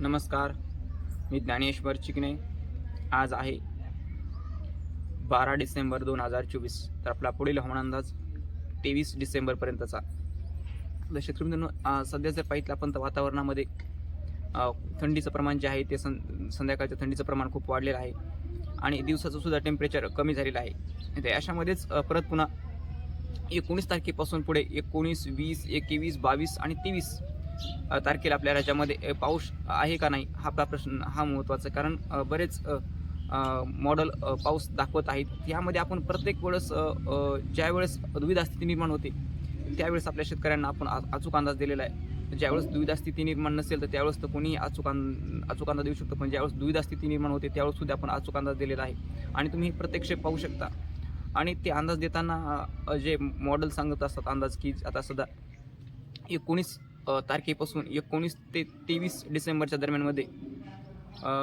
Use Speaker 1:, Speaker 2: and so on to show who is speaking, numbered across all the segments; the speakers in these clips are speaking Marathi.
Speaker 1: नमस्कार मी ज्ञानेश्वर चिकणे आज आहे बारा डिसेंबर दोन हजार चोवीस तर आपला पुढील हवामान अंदाज तेवीस डिसेंबरपर्यंतचा. तर शेतकरी सध्या जर पाहिजे आपण तर वातावरणामध्ये थंडीचं प्रमाण जे आहे ते सं संध्याकाळच्या थंडीचं प्रमाण खूप वाढलेलं आहे आणि दिवसाचं सुद्धा टेम्परेचर कमी झालेलं आहे. तर अशामध्येच परत पुन्हा एकोणीस तारखेपासून पुढे एकोणीस वीस एकवीस बावीस आणि तेवीस तारखेला आपल्या राज्यामध्ये पाऊस आहे का नाही हा आपला प्रश्न हा महत्त्वाचा. आहे. कारण बरेच मॉडल पाऊस दाखवत आहेत. यामध्ये आपण प्रत्येक वेळेस ज्यावेळेस दुविधा स्थिती निर्माण होते त्यावेळेस आपल्या शेतकऱ्यांना आपण आ- अचूक अंदाज दिलेला आहे. ज्यावेळेस दुविधा स्थिती निर्माण नसेल तर त्यावेळेस तर कोणीही अचूक अं अचूक अंदाज देऊ शकतो. पण ज्यावेळेस दुविधा स्थिती निर्माण होते त्यावेळेस सुद्धा आपण अचूक अंदाज दिलेला आहे. आणि तुम्ही प्रत्यक्ष पाहू शकता. आणि ते अंदाज देताना जे मॉडेल सांगत असतात अंदाज की आता सध्या एकोणीस तारखेपासून एकोणीस ते तेवीस डिसेंबरच्या दरम्यानमध्ये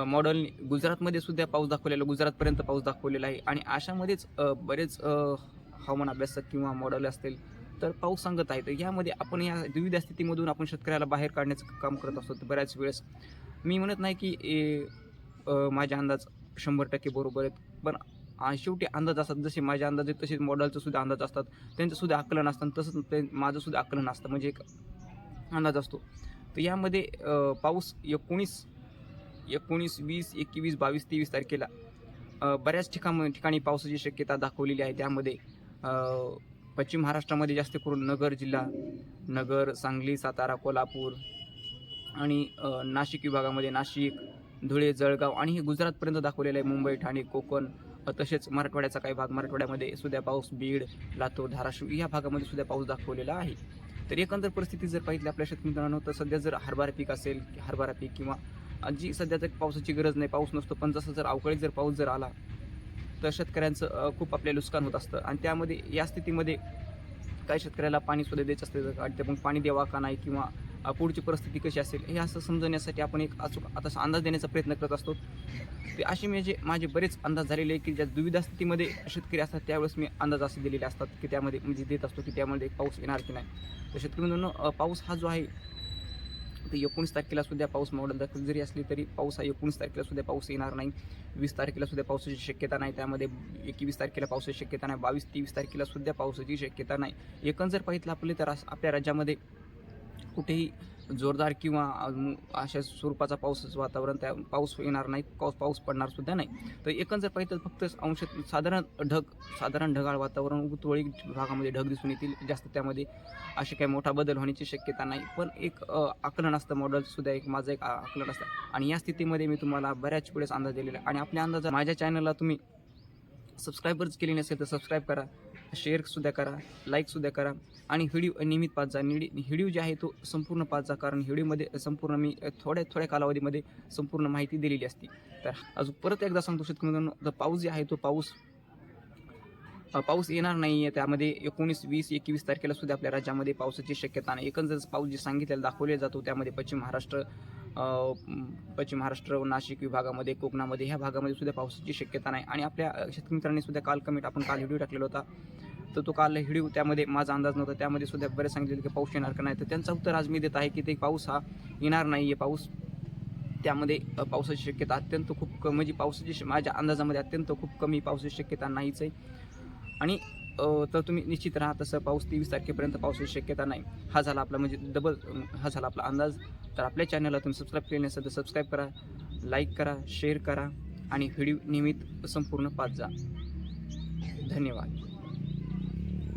Speaker 1: मॉडल गुजरातमध्ये सुद्धा पाऊस दाखवलेला गुजरातपर्यंत पाऊस दाखवलेला आहे. आणि अशामध्येच बरेच हवामान अभ्यासक किंवा मॉडेल असतील तर पाऊस सांगत आहे तर यामध्ये आपण या विविध स्थितीमधून आपण शेतकऱ्याला बाहेर काढण्याचं काम करत असतो तर बऱ्याच वेळेस. मी म्हणत नाही की ए, माझे अंदाज शंभर टक्के बरोबर आहेत पण शेवटी अंदाज असतात. जसे माझे अंदाज आहेत तसेच मॉडेलचे सुद्धा अंदाज असतात. त्यांचं सुद्धा आकलन असतं तसंच ते माझं सुद्धा आकलन असतं. म्हणजे एक अंदाज असतो. तर यामध्ये पाऊस एकोणीस एकोणीस वीस एकवीस बावीस तेवीस तारखेला बऱ्याच ठिकाण ठिकाणी पावसाची शक्यता दाखवलेली आहे. त्यामध्ये पश्चिम महाराष्ट्रामध्ये जास्त करून नगर जिल्हा नगर सांगली सातारा कोल्हापूर आणि नाशिक विभागामध्ये नाशिक धुळे जळगाव आणि हे गुजरातपर्यंत दाखवलेलं आहे. मुंबई ठाणे कोकण तसेच मराठवाड्याचा काही भाग. मराठवाड्यामध्ये सुद्धा पाऊस बीड लातूर धाराशिव या भागामध्ये सुद्धा पाऊस दाखवलेला आहे. तर एकंदर परिस्थिती जर पाहिली आपल्या शेतकरी तर सध्या जर हरभरा पीक असेल हरभरा पीक किंवा जी सध्या तर पावसाची गरज नाही पाऊस नसतो पण जसं जर अवकाळी जर पाऊस जर आला तर शेतकऱ्यांचं खूप आपल्या नुकसान होत असतं. आणि त्यामध्ये या स्थितीमध्ये काही शेतकऱ्याला पाणी सुद्धा द्यायचं असतं आणि ते मग पाणी द्यावा का नाही किंवा पुढची परिस्थिती कशी असेल हे असं समजवण्यासाठी आपण एक अचूक आता अंदाज देण्याचा प्रयत्न करत असतो. ते असे म्हणजे माझे बरेच अंदाज झालेले आहे की ज्या दुविधा स्थितीमध्ये शेतकरी असतात त्यावेळेस मी अंदाज असे दिलेले असतात की त्यामध्ये म्हणजे देत असतो की त्यामध्ये पाऊस येणार की नाही. तर शेतकरी म्हणून पाऊस हा जो आहे तर एकोणीस तारखेला सुद्धा पाऊस मॉडेल दाखल जरी असली तरी पाऊस हा एकोणीस तारखेला सुद्धा पाऊस येणार नाही. वीस तारखेला सुद्धा पावसाची शक्यता नाही त्यामध्ये एकवीस तारखेला पावसाची शक्यता नाही बावीस तेवीस तारखेला सुद्धा पावसाची शक्यता नाही. एकंदर जर पाहिलं आपले तर आपल्या राज्यामध्ये कुठेही जोरदार किंवा अशा स्वरूपाचा पाऊस वातावरण त्या पाऊस येणार नाही पाऊस पाऊस पडणार सुद्धा नाही. तर एकंदर पाहिजे तर फक्त अंश साधारण ढग साधारण ढगाळ वातावरण उतवळी भागामध्ये ढग दिसून येतील. जास्त त्यामध्ये असे काही मोठा बदल होण्याची शक्यता नाही. पण एक आकलन असतं मॉडलसुद्धा एक माझं एक आकलन असतं. आणि या स्थितीमध्ये मी तुम्हाला बऱ्याच वेळेस अंदाज दिलेला आहे. आणि आपल्या अंदाजा माझ्या चॅनलला तुम्ही सबस्क्राईबच केली नसेल तर सबस्क्राईब करा. शेअरसुद्धा करा लाईकसुद्धा करा. आणि व्हिडिओ नियमित पाच जा. निडी व्हिडिओ जे आहे तो संपूर्ण पाच जा. कारण व्हिडिओमध्ये संपूर्ण मी थोड्या थोड्या कालावधीमध्ये संपूर्ण माहिती दिलेली असते. तर अजून परत एकदा सांगतो शेतकरी मित्रांनो, पाऊस जे आहे तो पाऊस पाऊस येणार नाही आहे त्यामध्ये एकोणीस वीस एकवीस तारखेला सुद्धा आपल्या राज्यामध्ये पावसाची शक्यता नाही. एकंदरच पाऊस जे सांगितलेला दाखवले जातो त्यामध्ये पश्चिम महाराष्ट्र पश्चिम महाराष्ट्र नाशिक विभागामध्ये कोकणामध्ये ह्या भागामध्ये सुद्धा पावसाची शक्यता नाही. आणि आपल्या शेतकरी मित्रांनी सुद्धा काल कमेंट आपण काल व्हिडिओ टाकलेला होता. तर तो काल व्हिडिओ त्यामध्ये माझा अंदाज नव्हता. त्यामध्ये सुद्धा बरेच सांगितले की पाऊस येणार का नाही. तर त्यांचं उत्तर आज मी देत आहे की ते पाऊस हा येणार नाही आहे पाऊस त्यामध्ये पावसाची शक्यता अत्यंत खूप क म्हणजे पावसाची श- माझ्या अंदाजामध्ये अत्यंत खूप कमी पावसाची शक्यता नाहीच आहे. आणि तर तुम्ही निश्चित राहा तसं पाऊस तेवीस तारखेपर्यंत पावसाची शक्यता नाही. हा झाला आपला म्हणजे डबल हा झाला आपला अंदाज. तर आपल्या चॅनलला तुम्ही सबस्क्राईब केले नसेल तर सबस्क्राईब करा लाईक करा शेअर करा आणि व्हिडिओ नियमित संपूर्ण पाच जा. धन्यवाद.